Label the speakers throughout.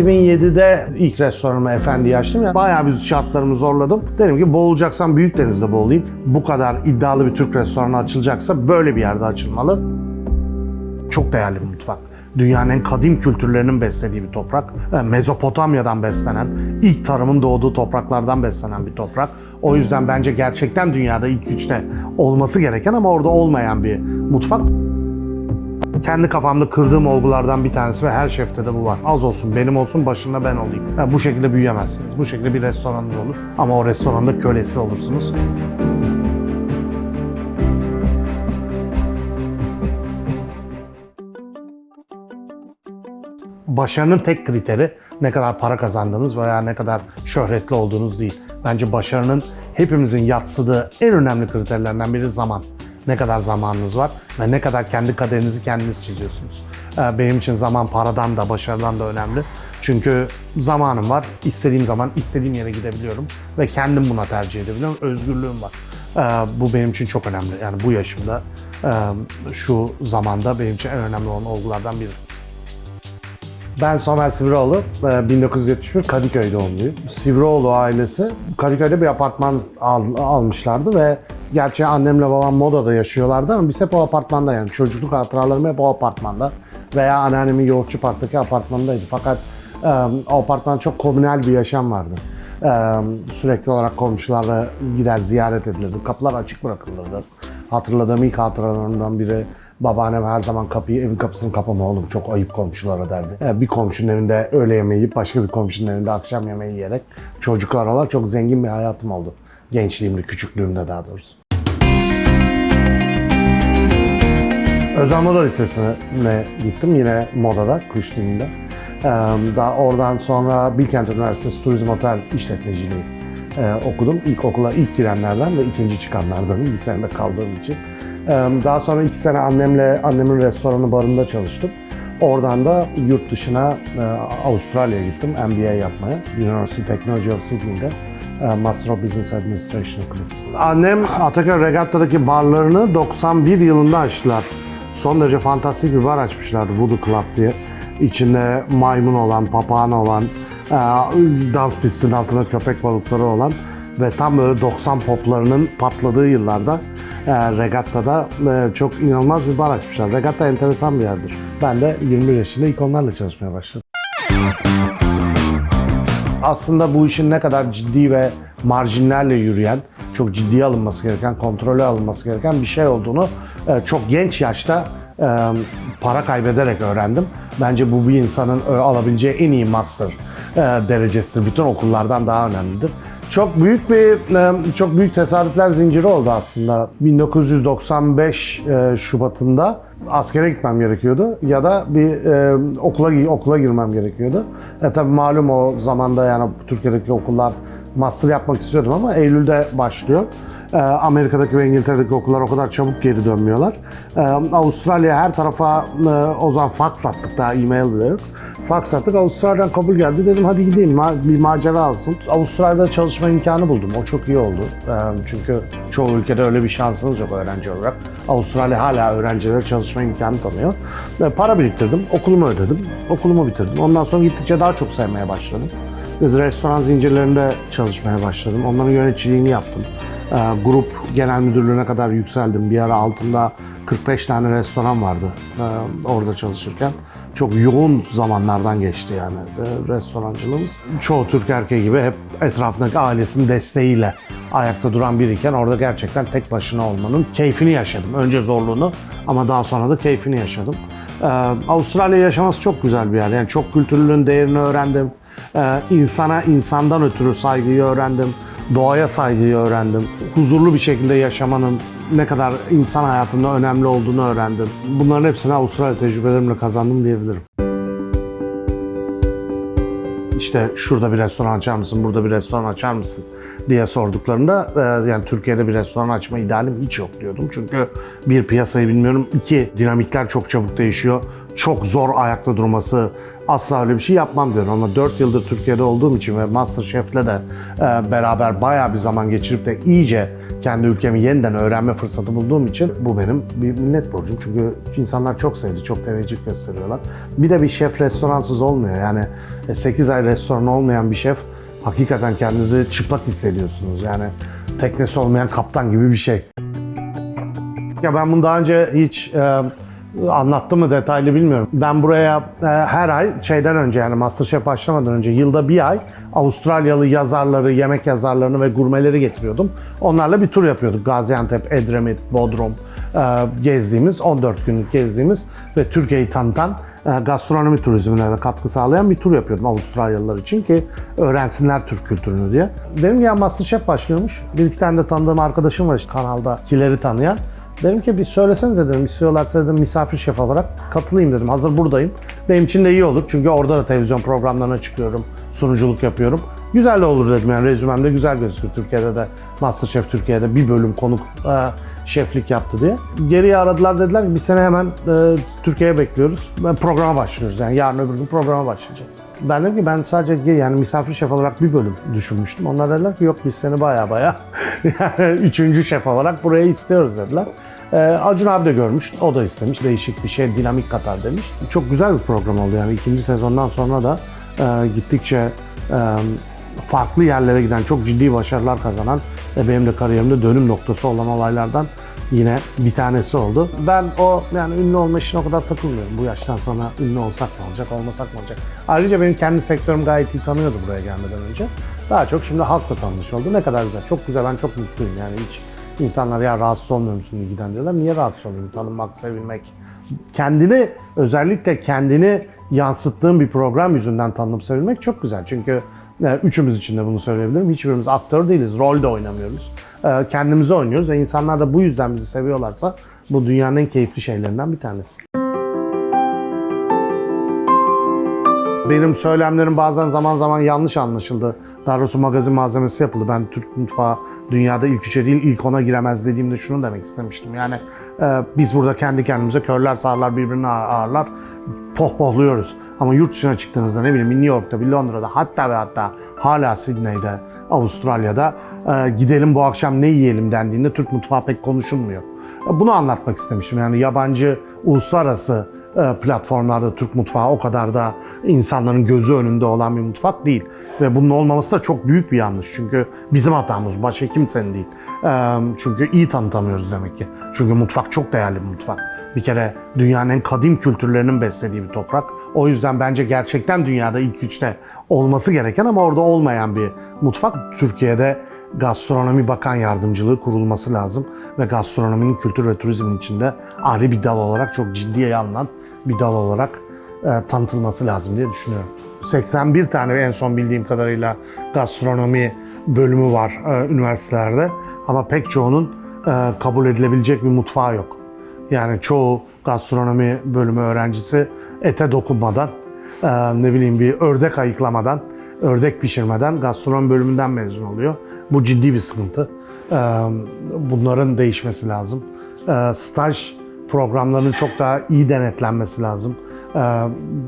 Speaker 1: 2007'de ilk restoranımı Efendi'yi açtım. Yani bayağı bir şartlarımı zorladım. Dedim ki boğulacaksam büyük denizde boğulayım. Bu kadar iddialı bir Türk restoranı açılacaksa böyle bir yerde açılmalı. Çok değerli bir mutfak. Dünyanın en kadim kültürlerinin beslediği bir toprak. E, Mezopotamya'dan beslenen, ilk tarımın doğduğu topraklardan beslenen bir toprak. O yüzden bence gerçekten dünyada ilk üçte olması gereken ama orada olmayan bir mutfak. Kendi kafamda kırdığım olgulardan bir tanesi ve her şefte de bu var. Az olsun, benim olsun, başında ben olayım. Ha, bu şekilde büyüyemezsiniz. Bu şekilde bir restoranınız olur. Ama o restoranda kölesi olursunuz. Başarının tek kriteri ne kadar para kazandığınız veya ne kadar şöhretli olduğunuz değil. Bence başarının hepimizin yatsıdığı en önemli kriterlerinden biri zaman. Ne kadar zamanınız var ve ne kadar kendi kaderinizi kendiniz çiziyorsunuz. Ee, Benim için zaman paradan da başarıdan da önemli. Çünkü zamanım var. istediğim zaman istediğim yere gidebiliyorum ve kendim buna tercih edebiliyorum. Özgürlüğüm var. Ee, Bu benim için çok önemli. Yani bu yaşımda e, şu zamanda benim için en önemli olan olgulardan biri. Ben Somer Sivroğlu, e, 1971 Kadıköy doğumluyum. Sivroğlu ailesi Kadıköy'de bir apartman al- almışlardı ve gerçi annemle babam Moda'da yaşıyorlardı ama biz hep o apartmanda yani çocukluk hatıralarım hep o apartmanda veya anneannemin Yoğurtçu Park'taki apartmanındaydı. Fakat e, o apartman çok komünel bir yaşam vardı. E, sürekli olarak komşularla gider ziyaret edilirdi. Kapılar açık bırakılırdı. Hatırladığım ilk hatıralarımdan biri Babaannem her zaman kapıyı, evin kapısını kapama oğlum çok ayıp komşulara derdi. Bir komşunun evinde öğle yemeği yiyip başka bir komşunun evinde akşam yemeği yiyerek çocuklar olarak çok zengin bir hayatım oldu. Gençliğimde, küçüklüğümde daha doğrusu. Özel Moda Lisesi'ne gittim yine modada, kuş dilinde. Ee, Daha oradan sonra Bilkent Üniversitesi Turizm Otel İşletmeciliği e, okudum. İlk okula ilk girenlerden ve ikinci çıkanlardanım bir senede kaldığım için. Ee, Daha sonra iki sene annemle annemin restoranı barında çalıştım. Oradan da yurt dışına e, Avustralya'ya gittim MBA yapmaya. University Technology of Sydney'de. E, Master of Business Administration okudum. Annem Ataköy Regatta'daki barlarını 91 yılında açtılar. Son derece fantastik bir bar açmışlardı Voodoo Club diye. İçinde maymun olan, papağan olan, e, dans pistinin altına köpek balıkları olan ve tam böyle 90 poplarının patladığı yıllarda e, Regatta'da e, çok inanılmaz bir bar açmışlar. Regatta enteresan bir yerdir. Ben de 21 yaşında ilk onlarla çalışmaya başladım. Aslında bu işin ne kadar ciddi ve marjinlerle yürüyen, çok ciddiye alınması gereken, kontrolü alınması gereken bir şey olduğunu e, çok genç yaşta e, para kaybederek öğrendim. Bence bu bir insanın e, alabileceği en iyi master derecesidir. Bütün okullardan daha önemlidir. Çok büyük bir e, çok büyük tesadüfler zinciri oldu aslında. 1995 e, Şubat'ında askere gitmem gerekiyordu ya da bir e, okula okula girmem gerekiyordu. E tabii malum o zamanda yani Türkiye'deki okullar master yapmak istiyordum ama Eylül'de başlıyor. Amerika'daki ve İngiltere'deki okullar o kadar çabuk geri dönmüyorlar. Avustralya her tarafa o zaman fax attık daha e-mail bile yok. Fax attık Avustralya'dan kabul geldi dedim hadi gideyim bir macera olsun. Avustralya'da çalışma imkanı buldum o çok iyi oldu. Çünkü çoğu ülkede öyle bir şansınız yok öğrenci olarak. Avustralya hala öğrencilere çalışma imkanı tanıyor. Para biriktirdim okulumu ödedim okulumu bitirdim. Ondan sonra gittikçe daha çok sevmeye başladım. Biz restoran zincirlerinde çalışmaya başladım. Onların yöneticiliğini yaptım. Grup genel müdürlüğüne kadar yükseldim. Bir ara altında 45 tane restoran vardı orada çalışırken. Çok yoğun zamanlardan geçti yani e, restorancılığımız. Çoğu Türk erkeği gibi hep etrafındaki ailesinin desteğiyle ayakta duran biriyken orada gerçekten tek başına olmanın keyfini yaşadım. Önce zorluğunu ama daha sonra da keyfini yaşadım. Ee, Avustralya yaşaması çok güzel bir yer. Yani çok kültürlülüğün değerini öğrendim. Ee, insana insandan ötürü saygıyı öğrendim. Doğaya saygıyı öğrendim. Huzurlu bir şekilde yaşamanın ne kadar insan hayatında önemli olduğunu öğrendim. Bunların hepsini Avustralya tecrübelerimle kazandım diyebilirim. İşte şurada bir restoran açar mısın, burada bir restoran açar mısın diye sorduklarında e, yani Türkiye'de bir restoran açma idealim hiç yok diyordum. Çünkü bir piyasayı bilmiyorum, iki dinamikler çok çabuk değişiyor. Çok zor ayakta durması asla öyle bir şey yapmam diyorum. Ama 4 yıldır Türkiye'de olduğum için ve Masterchef'le de e, beraber bayağı bir zaman geçirip de iyice kendi ülkemi yeniden öğrenme fırsatı bulduğum için bu benim bir minnet borcum. Çünkü insanlar çok sevdi, çok teveccüh gösteriyorlar. Bir de bir şef restoransız olmuyor. Yani 8 ay restoran olmayan bir şef hakikaten kendinizi çıplak hissediyorsunuz. Yani teknesi olmayan kaptan gibi bir şey. Ya ben bunu daha önce hiç e, anlattım mı detaylı bilmiyorum. Ben buraya e, her ay şeyden önce yani Masterchef başlamadan önce yılda bir ay Avustralyalı yazarları, yemek yazarlarını ve gurmeleri getiriyordum. Onlarla bir tur yapıyorduk. Gaziantep, Edremit, Bodrum e, gezdiğimiz, 14 günlük gezdiğimiz ve Türkiye'yi tanıtan e, gastronomi turizmine de katkı sağlayan bir tur yapıyordum Avustralyalılar için ki öğrensinler Türk kültürünü diye. Dedim ya Masterchef başlıyormuş. Bir iki tane de tanıdığım arkadaşım var işte kanaldakileri tanıyan. Dedim ki bir söylesenize dedim istiyorlarsa dedim misafir şef olarak katılayım dedim. Hazır buradayım. Benim için de iyi olur çünkü orada da televizyon programlarına çıkıyorum. Sunuculuk yapıyorum. Güzel de olur dedim yani rezümemde güzel gözükür. Türkiye'de de Masterchef Türkiye'de bir bölüm konuk e, şeflik yaptı diye. Geriye aradılar dediler ki bir sene hemen e, Türkiye'ye bekliyoruz. Ben programa başlıyoruz yani yarın öbür gün programa başlayacağız. Ben dedim ki ben sadece yani misafir şef olarak bir bölüm düşünmüştüm. Onlar dediler ki yok biz seni baya baya yani üçüncü şef olarak buraya istiyoruz dediler. Ee, Acun abi de görmüş, o da istemiş. Değişik bir şey, dinamik katar demiş. Çok güzel bir program oldu yani. ikinci sezondan sonra da e, gittikçe e, farklı yerlere giden, çok ciddi başarılar kazanan ve benim de kariyerimde dönüm noktası olan olaylardan yine bir tanesi oldu. Ben o yani ünlü olma işine o kadar takılmıyorum. Bu yaştan sonra ünlü olsak ne olacak, olmasak ne olacak. Ayrıca benim kendi sektörüm gayet iyi tanıyordu buraya gelmeden önce. Daha çok şimdi halk da tanımış oldu. Ne kadar güzel, çok güzel, ben çok mutluyum yani hiç İnsanlar ya rahatsız olmuyor musun ilgiden diyorlar. Niye rahatsız olayım? Tanınmak, sevilmek. Kendini, özellikle kendini yansıttığın bir program yüzünden tanınıp sevilmek çok güzel. Çünkü e, üçümüz için de bunu söyleyebilirim. Hiçbirimiz aktör değiliz, rol de oynamıyoruz. E, kendimizi oynuyoruz ve insanlar da bu yüzden bizi seviyorlarsa bu dünyanın en keyifli şeylerinden bir tanesi. Benim söylemlerim bazen zaman zaman yanlış anlaşıldı. Daha doğrusu magazin malzemesi yapıldı. Ben Türk mutfağı dünyada ilk üçe değil ilk ona giremez dediğimde şunu demek istemiştim. Yani e, biz burada kendi kendimize körler sağırlar birbirini ağır- ağırlar pohpohluyoruz. Ama yurt dışına çıktığınızda ne bileyim New York'ta, bir Londra'da hatta ve hatta hala Sydney'de, Avustralya'da e, gidelim bu akşam ne yiyelim dendiğinde Türk mutfağı pek konuşulmuyor. E, Bunu anlatmak istemiştim. Yani yabancı, uluslararası platformlarda Türk mutfağı o kadar da insanların gözü önünde olan bir mutfak değil. Ve bunun olmaması da çok büyük bir yanlış. Çünkü bizim hatamız, başka kimsenin değil. E, Çünkü iyi tanıtamıyoruz demek ki. Çünkü mutfak çok değerli bir mutfak. Bir kere dünyanın en kadim kültürlerinin beslediği bir toprak. O yüzden bence gerçekten dünyada ilk üçte olması gereken ama orada olmayan bir mutfak. Türkiye'de gastronomi bakan yardımcılığı kurulması lazım ve gastronominin kültür ve turizmin içinde ayrı bir dal olarak çok ciddiye alınan bir dal olarak e, tanıtılması lazım diye düşünüyorum. 81 tane en son bildiğim kadarıyla gastronomi bölümü var e, üniversitelerde ama pek çoğunun e, kabul edilebilecek bir mutfağı yok. Yani çoğu gastronomi bölümü öğrencisi ete dokunmadan, e, ne bileyim bir ördek ayıklamadan, ördek pişirmeden gastronomi bölümünden mezun oluyor. Bu ciddi bir sıkıntı. E, Bunların değişmesi lazım. E, Staj programlarının çok daha iyi denetlenmesi lazım. E,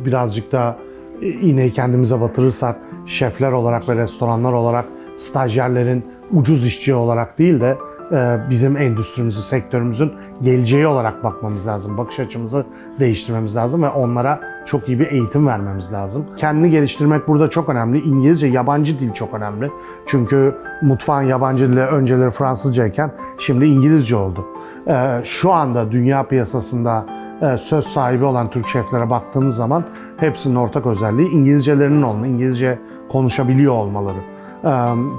Speaker 1: Birazcık da iğneyi kendimize batırırsak şefler olarak ve restoranlar olarak stajyerlerin ucuz işçi olarak değil de bizim endüstrimizin, sektörümüzün geleceği olarak bakmamız lazım. Bakış açımızı değiştirmemiz lazım ve onlara çok iyi bir eğitim vermemiz lazım. Kendini geliştirmek burada çok önemli. İngilizce, yabancı dil çok önemli. Çünkü mutfağın yabancı dili önceleri Fransızcayken şimdi İngilizce oldu. E, Şu anda dünya piyasasında e, söz sahibi olan Türk şeflere baktığımız zaman hepsinin ortak özelliği İngilizcelerinin olma, İngilizce konuşabiliyor olmaları.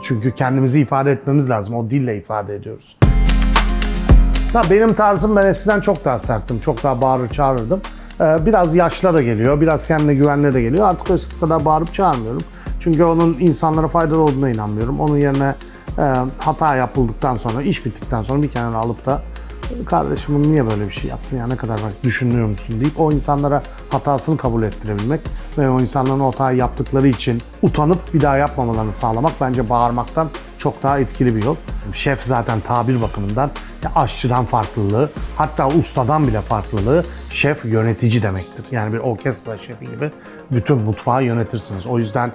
Speaker 1: Çünkü kendimizi ifade etmemiz lazım. O dille ifade ediyoruz. Ha, benim tarzım ben eskiden çok daha serttim. Çok daha bağırır çağırırdım. Biraz yaşla da geliyor, biraz kendine güvenle de geliyor. Artık eskisi kadar bağırıp çağırmıyorum. Çünkü onun insanlara faydalı olduğuna inanmıyorum. Onun yerine hata yapıldıktan sonra, iş bittikten sonra bir kenara alıp da kardeşim bunu niye böyle bir şey yaptın ya ne kadar bak düşünüyor musun deyip o insanlara hatasını kabul ettirebilmek ve o insanların o hatayı yaptıkları için utanıp bir daha yapmamalarını sağlamak bence bağırmaktan çok daha etkili bir yol. Şef zaten tabir bakımından ya aşçıdan farklılığı hatta ustadan bile farklılığı şef yönetici demektir. Yani bir orkestra şefi gibi bütün mutfağı yönetirsiniz. O yüzden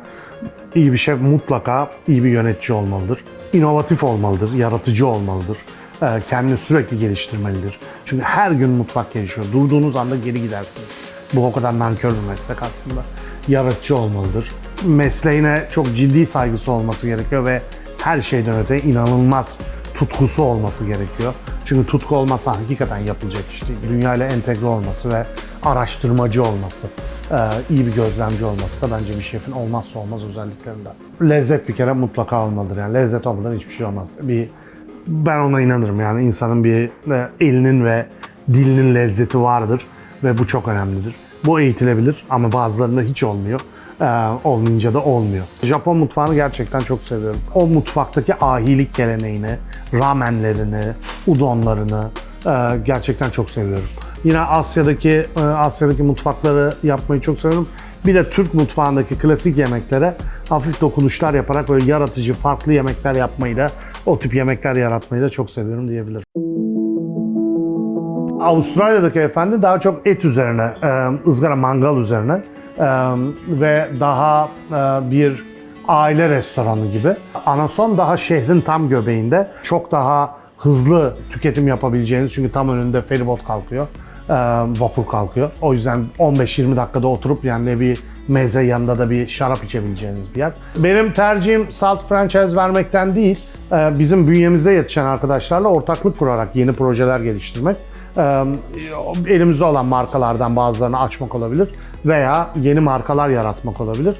Speaker 1: iyi bir şef mutlaka iyi bir yönetici olmalıdır. İnovatif olmalıdır, yaratıcı olmalıdır. Ee, Kendini sürekli geliştirmelidir. Çünkü her gün mutfak gelişiyor. Durduğunuz anda geri gidersiniz. Bu o kadar nankör bir meslek aslında. Yaratıcı olmalıdır. Mesleğine çok ciddi saygısı olması gerekiyor ve her şeyden öte inanılmaz tutkusu olması gerekiyor. Çünkü tutku olmazsa hakikaten yapılacak iş değil. Dünya ile entegre olması ve araştırmacı olması, e, iyi bir gözlemci olması da bence bir şefin olmazsa olmaz özelliklerinden. Lezzet bir kere mutlaka olmalıdır. Yani lezzet olmadan hiçbir şey olmaz. Bir ben ona inanırım yani insanın bir e, elinin ve dilinin lezzeti vardır ve bu çok önemlidir. Bu eğitilebilir ama bazılarında hiç olmuyor. Ee, olmayınca da olmuyor. Japon mutfağını gerçekten çok seviyorum. O mutfaktaki ahilik geleneğini, ramenlerini, udonlarını e, gerçekten çok seviyorum. Yine Asya'daki e, Asya'daki mutfakları yapmayı çok seviyorum. Bir de Türk mutfağındaki klasik yemeklere hafif dokunuşlar yaparak böyle yaratıcı, farklı yemekler yapmayı da, o tip yemekler yaratmayı da çok seviyorum diyebilirim. Avustralya'daki efendi daha çok et üzerine, e, ızgara mangal üzerine e, ve daha e, bir aile restoranı gibi. Anason daha şehrin tam göbeğinde. Çok daha hızlı tüketim yapabileceğiniz çünkü tam önünde feribot kalkıyor. Vapur kalkıyor. O yüzden 15-20 dakikada oturup yani bir meze yanında da bir şarap içebileceğiniz bir yer. Benim tercihim salt franchise vermekten değil, bizim bünyemizde yetişen arkadaşlarla ortaklık kurarak yeni projeler geliştirmek. Elimizde olan markalardan bazılarını açmak olabilir veya yeni markalar yaratmak olabilir.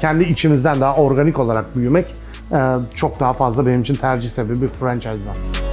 Speaker 1: Kendi içimizden daha organik olarak büyümek çok daha fazla benim için tercih sebebi franchise'dan.